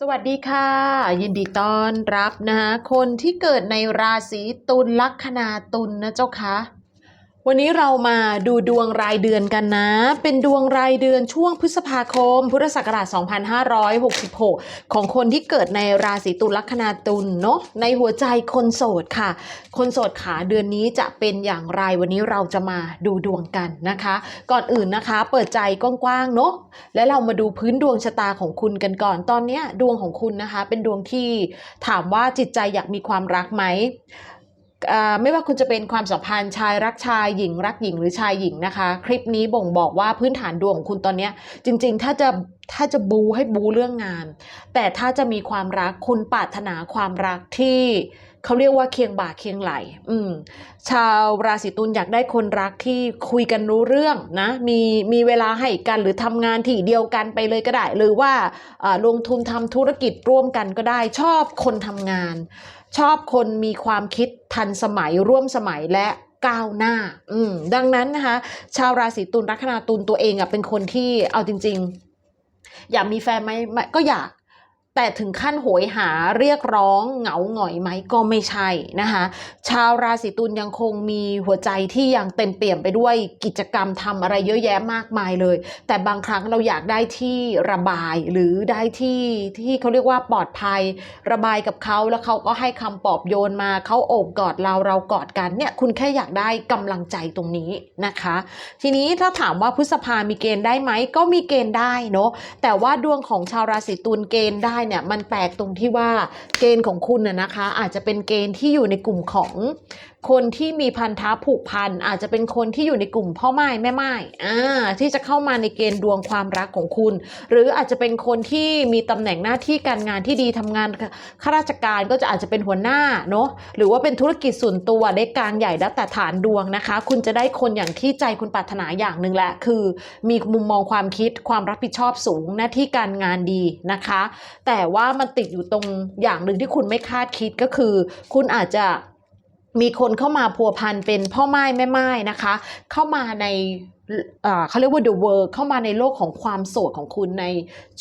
สวัสดีค่ะ ยินดีต้อนรับนะคะคนที่เกิดในราศีตุลลัคนาตุลนะเจ้าคะ วันนี้เรามาดูดวงรายเดือนกันนะ เป็นดวงรายเดือนช่วงพฤษภาคม พุทธศักราช 2566 ของคนที่เกิดในราศีตุลลัคนาตุลเนาะ ในหัวใจคนโสดค่ะ คนโสดขาเดือนนี้จะเป็นอย่างไรวันนี้เราจะมาดูดวงกันนะคะ ก่อนอื่นนะคะ เปิดใจกว้างๆเนาะ และเรามาดูพื้นดวงชะตาของคุณกันก่อน ตอนนี้ดวงของคุณนะคะ เป็นดวงที่ถามว่าจิตใจอยากมีความรักไหม ไม่ว่าคุณจะเป็นความสัมพันธ์ชายรักชายหญิงรักหญิงหรือชายหญิงนะคะ คลิปนี้บ่งบอกว่าพื้นฐานดวงของคุณตอนนี้จริง ๆ ถ้าจะถ้าจะบูให้บูเรื่องงาน แต่ถ้าจะมีความรักคุณปรารถนาความรักที่ เขาเรียกว่าเคียงบ่าเคียงไหล อืม ชาวราศีตุลอยากได้คนรักที่คุยกันรู้เรื่องนะ มีมีเวลาให้กันหรือทำงานที่เดียวกันไปเลยก็ได้ หรือว่าลงทุนทำธุรกิจร่วมกันก็ได้ ชอบคนทำงาน ชอบคนมีความคิดทันสมัยร่วมสมัยและก้าวหน้า อืม ดังนั้นนะคะ ชาวราศีตุลลัคนาตุลตัวเองอะเป็นคนที่เอาจริง ๆ อยากมีแฟนไหมก็อยาก แต่ถึงขั้นโหยหาเรียกร้องเหงาหงอยไหมก็ไม่ใช่นะคะ ชาวราศีตุลยังคงมีหัวใจที่ยังเต็มเปี่ยมไปด้วยกิจกรรมทำอะไรเยอะแยะมากมายเลย แต่บางครั้งเราอยากได้ที่ระบายหรือได้ที่ที่เขาเรียกว่าปลอดภัย ระบายกับเขาแล้วเขาก็ให้คำปลอบโยนมาเขาโอบกอดเราเรากอดกันเนี่ยคุณแค่อยากได้กำลังใจตรงนี้นะคะ ทีนี้ถ้าถามว่าพฤษภามีเกณฑ์ได้ไหมก็มีเกณฑ์ได้เนาะแต่ว่าดวงของชาวราศีตุลเกณฑ์ได้เนี่ยมันแปลกตรงที่ว่าเกณฑ์ของคุณน่ะนะคะ อาจจะเป็นเกณฑ์ที่อยู่ในกลุ่มของ คนที่มีพันธะผูกพันอาจจะเป็นคนที่อยู่ในกลุ่มพ่อไม้แม่ไม้อ่าที่จะเข้ามาในเกณฑ์ดวงความรักของคุณ หรืออาจจะเป็นคนที่มีตำแหน่งหน้าที่การงานที่ดีทำงานข้าราชการก็จะอาจจะเป็นหัวหน้าเนาะหรือว่าเป็นธุรกิจส่วนตัวได้กลารใหญ่แล้วแต่ฐานดวงนะคะ คุณจะได้คนอย่างที่ใจคุณปรารถนาอย่างหนึ่งแหละคือ มีมุมมองความคิดความรับผิดชอบสูงหน้าที่การงานดีนะคะ แต่ว่ามันติดอยู่ตรงอย่างหนึ่งที่คุณไม่คาดคิดก็คือ คุณอาจจะ มีคนเข้ามาพัวพันเป็นพ่อไม้แม่ไม้นะคะ เข้ามาในเขาเรียกว่า the world เข้ามาในโลกของความโสดของคุณใน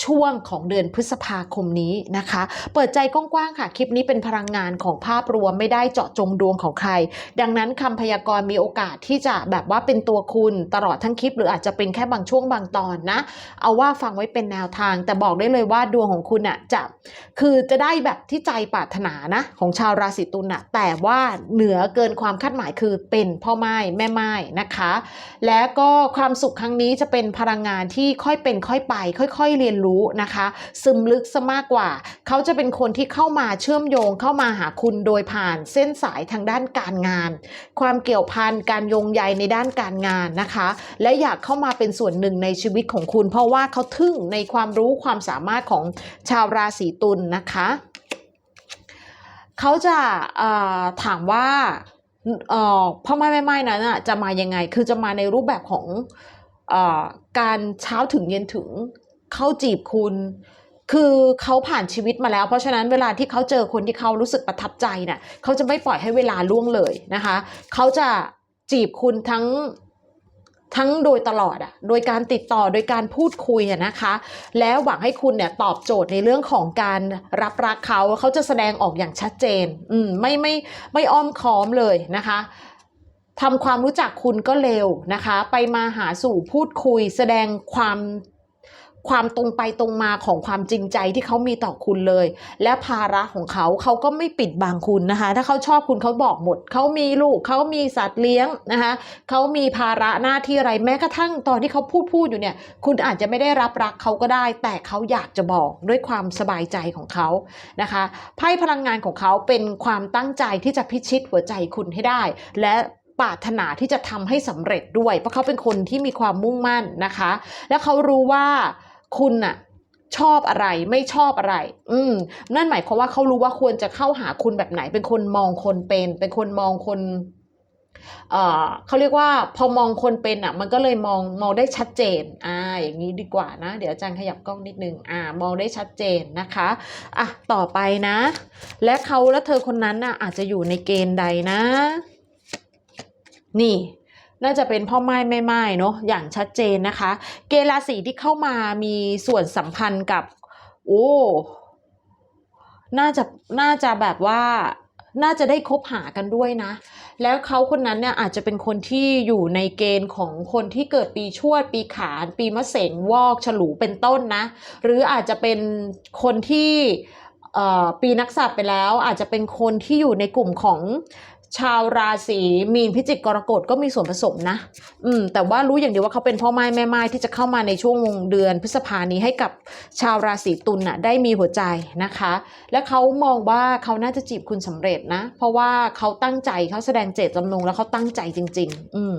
ช่วงของเดือนพฤษภาคมนี้นะคะ เปิดใจกว้างๆค่ะ คลิปนี้เป็นพลังงานของภาพรวมไม่ได้เจาะจงดวงของใคร ดังนั้นคำพยากรณ์มีโอกาสที่จะแบบว่าเป็นตัวคุณตลอดทั้งคลิป หรืออาจจะเป็นแค่บางช่วงบางตอนนะ เอาว่าฟังไว้เป็นแนวทาง แต่บอกได้เลยว่าดวงของคุณอะจะคือจะได้แบบที่ใจปรารถนานะของชาวราศีตุลน่ะแต่ว่าเหนือเกินความคาดหมายคือเป็นพ่อไม้แม่ไม้นะคะ และก็ความสุขครั้งนี้จะเป็นพลังงานที่ค่อยเป็นค่อยไป ค่อย ๆ เรียนรู้นะคะ ซึมลึกซะมากกว่า เขาจะเป็นคนที่เข้ามาเชื่อมโยงเข้ามาหาคุณโดยผ่านเส้นสายทางด้านการงาน ความเกี่ยวพันการโยงใยในด้านการงานนะคะ และอยากเข้ามาเป็นส่วนหนึ่งในชีวิตของคุณ เพราะว่าเขาทึ่งในความรู้ความสามารถของชาวราศีตุลนะคะ เขาจะถามว่า เอ่อพ่อไม่ไม่ไม้นั้นอะจะมายังไง คือจะมาในรูปแบบของเอ่อการเช้าถึงเย็นถึงเข้าจีบคุณ คือเขาผ่านชีวิตมาแล้ว เพราะฉะนั้นเวลาที่เขาเจอคนที่เขารู้สึกประทับใจเนี่ยเขาจะไม่ปล่อยให้เวลาล่วงเลยนะคะ เขาจะจีบคุณทั้ง ทั้งโดยตลอดอะโดยการติดต่อโดยการพูดคุยอะนะคะ แล้วหวังให้คุณเนี่ยตอบโจทย์ในเรื่องของการรับรักเขาเขาจะแสดงออกอย่างชัดเจนอืมไม่ไม่ไม่อ้อมค้อมเลยนะคะทำความรู้จักคุณก็เร็วนะคะ ไปมาหาสู่พูดคุยแสดงความ ความตรงไปตรงมาของความจริงใจที่เขามีต่อคุณเลย และภาระของเขาเขาก็ไม่ปิดบังคุณนะคะ ถ้าเขาชอบคุณเขาบอกหมด เขามีลูกเขามีสัตว์เลี้ยงนะคะเขามีภาระหน้าที่อะไรแม้กระทั่งตอนที่เขาพูดพูดอยู่เนี่ย คุณอาจจะไม่ได้รับรักเขาก็ได้ แต่เขาอยากจะบอกด้วยความสบายใจของเขานะคะไพ่พลังงานของเขาเป็นความตั้งใจที่จะพิชิตหัวใจคุณให้ได้ และปรารถนาที่จะทำให้สำเร็จด้วย เพราะเขาเป็นคนที่มีความมุ่งมั่นนะคะ และเขารู้ว่า คุณน่ะชอบอะไรไม่ชอบอะไร อืม นั่นหมายความว่าเขารู้ว่าควรจะเข้าหาคุณแบบไหน เป็นคนมองคนเป็น เป็นคนมองคนเอ่อเขาเรียกว่าพอมองคนเป็นอะ มันก็เลยมองมองได้ชัดเจน อ่า อย่างนี้ดีกว่านะ เดี๋ยวอาจารย์ขยับกล้องนิดนึง อ่า มองได้ชัดเจนนะคะ อะ ต่อไปนะ และเขาและเธอคนนั้นน่ะอาจจะอยู่ในเกณฑ์ใดนะ นี่ น่าจะเป็นพ่อไม้แม่ไม้เนาะอย่างชัดเจนนะคะ เกณฑ์ราศีที่เข้ามามีส่วนสัมพันธ์กับ โอ้น่าจะน่าจะแบบว่าน่าจะได้คบหากันด้วยนะ แล้วเขาคนนั้นเนี่ยอาจจะเป็นคนที่อยู่ในเกณฑ์ของคนที่เกิดปีชวด ปีขาน ปีมะเสงวอก ฉลูเป็นต้นนะ หรืออาจจะเป็นคนที่เอ่อปีนักษัตรไปแล้ว อาจจะเป็นคนที่อยู่ในกลุ่มของ ชาวราศีมีนพิจิกกรกฎก็มีส่วนผสมนะ อืม แต่ว่ารู้อย่างเดียวว่าเขาเป็นพ่อไม้แม่ไม้ที่จะเข้ามาในช่วงเดือนพฤษภานี้ให้กับชาวราศีตุลน่ะได้มีหัวใจนะคะ และเขามองว่าเขาน่าจะจีบคุณสำเร็จนะ เพราะว่าเขาตั้งใจเขาแสดงเจตจำนงแล้วเขาตั้งใจจริง ๆ อืม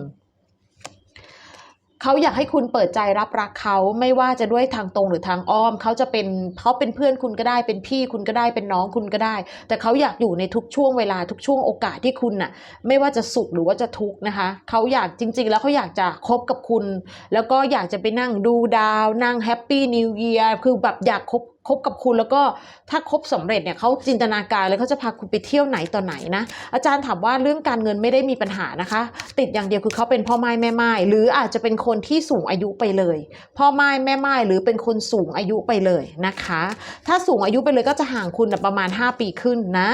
เขาอยากให้คุณเปิดใจรับรักเขาไม่ว่าจะด้วยทางตรงหรือทางอ้อม เขาจะเป็นเขาเป็นเพื่อนคุณก็ได้เป็นพี่คุณก็ได้เป็นน้องคุณก็ได้ แต่เขาอยากอยู่ในทุกช่วงเวลาทุกช่วงโอกาสที่คุณน่ะ ไม่ว่าจะสุขหรือว่าจะทุกข์นะคะเขาอยากจริง ๆ แล้วเขาอยากจะคบกับคุณ แล้วก็อยากจะไปนั่งดูดาว นั่งแฮปปี้นิวเยียร์คือแบบอยากคบ คบกับคุณแล้วก็ถ้าคบสำเร็จเนี่ยเขาจินตนาการเลยเขาจะพาคุณไปเที่ยวไหนต่อไหนนะ อาจารย์ถามว่าเรื่องการเงินไม่ได้มีปัญหานะคะ ติดอย่างเดียวคือเขาเป็นพ่อไม้แม่ไม้หรืออาจจะเป็นคนที่สูงอายุไปเลย พ่อไม้แม่ไม้หรือเป็นคนสูงอายุไปเลยนะคะ ถ้าสูงอายุไปเลยก็จะห่างคุณประมาณ 5 ปีขึ้นนะ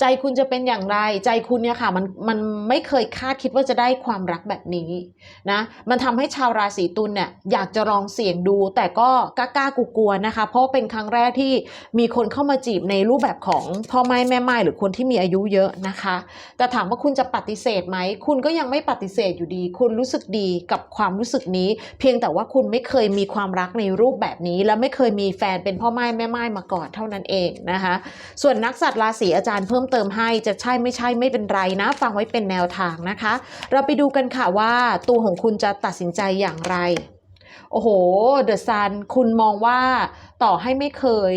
ใจคุณจะเป็นอย่างไร ใจคุณเนี่ยค่ะมันมันไม่เคยคาดคิดว่าจะได้ความรักแบบนี้นะมันทำให้ชาวราศีตุลเนี่ยอยากจะลองเสี่ยงดู แต่ก็กล้ากลัวนะคะ เพราะเป็นครั้งแรกที่มีคนเข้ามาจีบในรูปแบบของพ่อไม้แม่ไม้หรือคนที่มีอายุเยอะนะคะ แต่ถามว่าคุณจะปฏิเสธไหม คุณก็ยังไม่ปฏิเสธอยู่ดี คุณรู้สึกดีกับความรู้สึกนี้ เพียงแต่ว่าคุณไม่เคยมีความรักในรูปแบบนี้ และไม่เคยมีแฟนเป็นพ่อไม้แม่ไม้มาก่อนเท่านั้นเองนะคะ ส่วนนักสัตว์ราศีอาจารย์เพิ่มเติมให้จะใช่ไม่ใช่ไม่เป็นไรนะ ฟังไว้เป็นแนวทางนะคะ เราไปดูกันค่ะว่าตัวของคุณจะตัดสินใจอย่างไร โอ้โหเดอะซันคุณมองว่าต่อให้ไม่เคย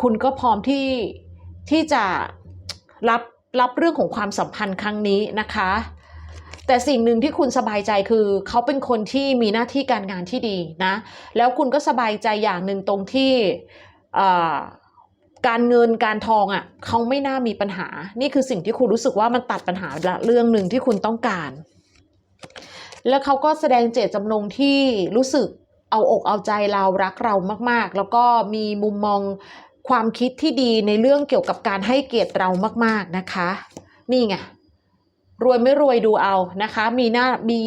คุณก็พร้อมที่ที่จะรับรับเรื่องของความสัมพันธ์ครั้งนี้นะคะ แต่สิ่งหนึ่งที่คุณสบายใจคือเขาเป็นคนที่มีหน้าที่การงานที่ดีนะ แล้วคุณก็สบายใจอย่างหนึ่งตรงที่ การเงินการทองอะ่ะเขาไม่น่ามีปัญหา นี่คือสิ่งที่คุณรู้สึกว่ามันตัดปัญหาละเรื่องหนึ่งที่คุณต้องการ แล้วเขาก็แสดงเจตจำนงที่รู้สึกเอาอกเอาใจเรารักเรามาก ๆ แล้วก็มีมุมมองความคิดที่ดีในเรื่องเกี่ยวกับการให้เกียรติเรามาก ๆนะคะ นี่ไงรวยไม่รวยดูเอานะคะ มีหน้ามี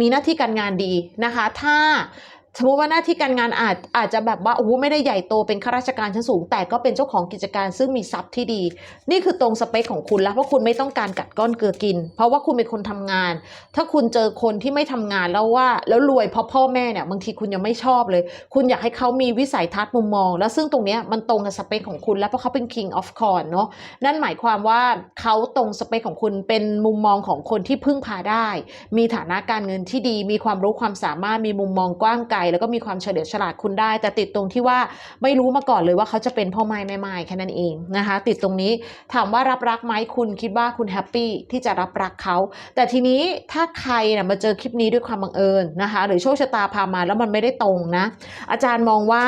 มีหน้าที่การงานดีนะคะ ถ้า สมมติว่าหน้าที่การงานอาจอาจจะแบบว่าโอ้โหไม่ได้ใหญ่โตเป็นข้าราชการชั้นสูง แต่ก็เป็นเจ้าของกิจการซึ่งมีทรัพย์ที่ดี นี่คือตรงสเปคของคุณแล้วเพราะคุณไม่ต้องการกัดก้อนเกลือกิน เพราะว่าคุณเป็นคนทำงาน ถ้าคุณเจอคนที่ไม่ทำงานแล้วว่า แล้วรวยเพราะพ่อแม่เนี่ยบางทีคุณยังไม่ชอบเลย คุณอยากให้เขามีวิสัยทัศน์มุมมอง แล้วซึ่งตรงนี้มันตรงกับสเปคของคุณ แล้วเพราะเขาเป็น king of c o r n เนาะนั่นหมายความว่าเขาตรงสเปคของคุณเป็นมุมมองของคนที่พึ่งพาได้ มีฐานะการเงินที่ดี มีความรู้ความสามารถมีมุมมองกว้างไกลแล้วก็มีความเฉลียวฉลาดคุณได้ แต่ติดตรงที่ว่าไม่รู้มาก่อนเลยว่าเขาจะเป็นพ่อไม้แม่ไม้แค่นั้นเองนะคะ ติดตรงนี้ถามว่ารับรักไหมคุณคิดว่าคุณแฮปปี้ที่จะรับรักเขาแต่ทีนี้ถ้าใครนะมาเจอคลิปนี้ด้วยความบังเอิญนะคะ หรือโชคชะตาพามาแล้วมันไม่ได้ตรงนะ อาจารย์มองว่า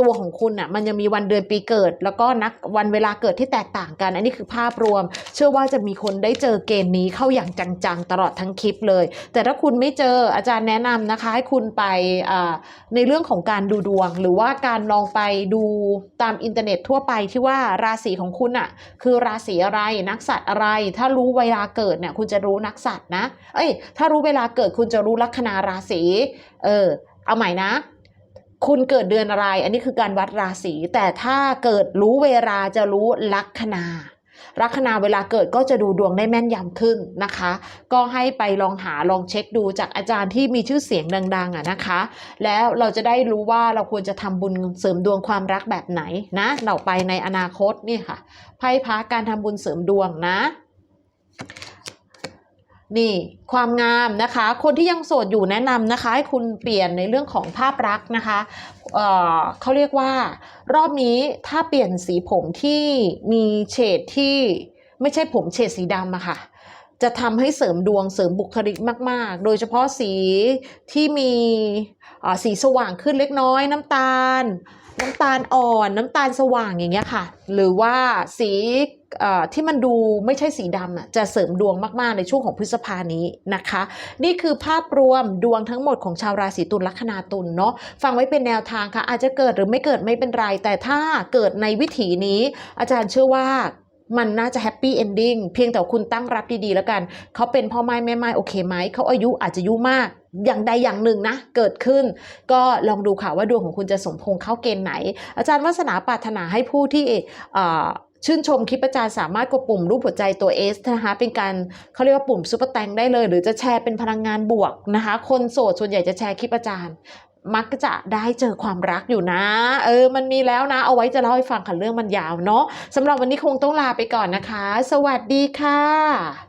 ตัวของคุณน่ะมันยังมีวันเดือนปีเกิด แล้วก็นักวันเวลาเกิดที่แตกต่างกัน อันนี้คือภาพรวม เชื่อว่าจะมีคนได้เจอเกณฑ์นี้เข้าอย่างจังๆ ตลอดทั้งคลิปเลย แต่ถ้าคุณไม่เจออาจารย์แนะนำนะคะให้คุณไปในเรื่องของการดูดวง หรือว่าการลองไปดูตามอินเทอร์เน็ตทั่วไปที่ว่าราศีของคุณอะคือราศีอะไรนักสัตว์อะไร ถ้ารู้เวลาเกิดเนี่ยคุณจะรู้นักสัตว์นะ เอ้ยถ้ารู้เวลาเกิดคุณจะรู้ลัคนาราศีเออเอาใหม่นะ คุณเกิดเดือนอะไร อันนี้คือการวัดราศี แต่ถ้าเกิดรู้เวลาจะรู้ลัคนาลัคนาเวลาเกิดก็จะดูดวงได้แม่นยำขึ้นนะคะ ก็ให้ไปลองหาลองเช็คดูจากอาจารย์ที่มีชื่อเสียงดังๆอะนะคะ แล้วเราจะได้รู้ว่าเราควรจะทำบุญเสริมดวงความรักแบบไหนนะเราไปในอนาคตนี่ค่ะไพ่พระการทำบุญเสริมดวงนะ นี่ความงามนะคะ คนที่ยังโสดอยู่แนะนำนะคะ ให้คุณเปลี่ยนในเรื่องของภาพลักษณ์นะคะเเขาเรียกว่า รอบนี้ถ้าเปลี่ยนสีผมที่มีเฉดที่ไม่ใช่ผมเฉดสีดำอะค่ะ จะทำให้เสริมดวงเสริมบุคลิกมาก ๆ โดยเฉพาะสีที่มีสีสว่างขึ้นเล็กน้อยน้ำตาล น้ำตาลอ่อน น้ำตาลสว่างอย่างเงี้ยค่ะ หรือว่าสี ที่มันดูไม่ใช่สีดำอะจะเสริมดวงมาก ๆ ในช่วงของพฤษภานี้นะคะ นี่คือภาพรวมดวงทั้งหมดของชาวราศีตุลลัคนาตุลเนาะฟังไว้เป็นแนวทางค่ะ อาจจะเกิดหรือไม่เกิดไม่เป็นไร แต่ถ้าเกิดในวิถีนี้ อาจารย์เชื่อว่ามันน่าจะแฮปปี้เอนดิ้งเพียงแต่คุณตั้งรับดี ๆ แล้วกัน เขาเป็นพ่อไม้แม่ไม้โอเคไหม เขาอายุอาจจะยุมากอย่างใดอย่างหนึ่งนะ เกิดขึ้น ก็ลองดูค่ะว่าดวงของคุณจะสมพงเข้าเกณฑ์ไหน อาจารย์วัฒนาปรารถนาให้ผู้ที่ ชื่นชมคลิปอาจารย์สามารถกดปุ่มรูปหัวใจตัว S นะคะเป็นการเขาเรียกว่าปุ่มซุปเปอร์แตงได้เลย หรือจะแชร์เป็นพลังงานบวกนะคะ คนโสดส่วนใหญ่จะแชร์คลิปอาจารย์ มักจะได้เจอความรักอยู่นะ เออ มันมีแล้วนะ เอาไว้จะเล่าให้ฟังค่ะเรื่องมันยาวเนาะสำหรับวันนี้คงต้องลาไปก่อนนะคะ สวัสดีค่ะ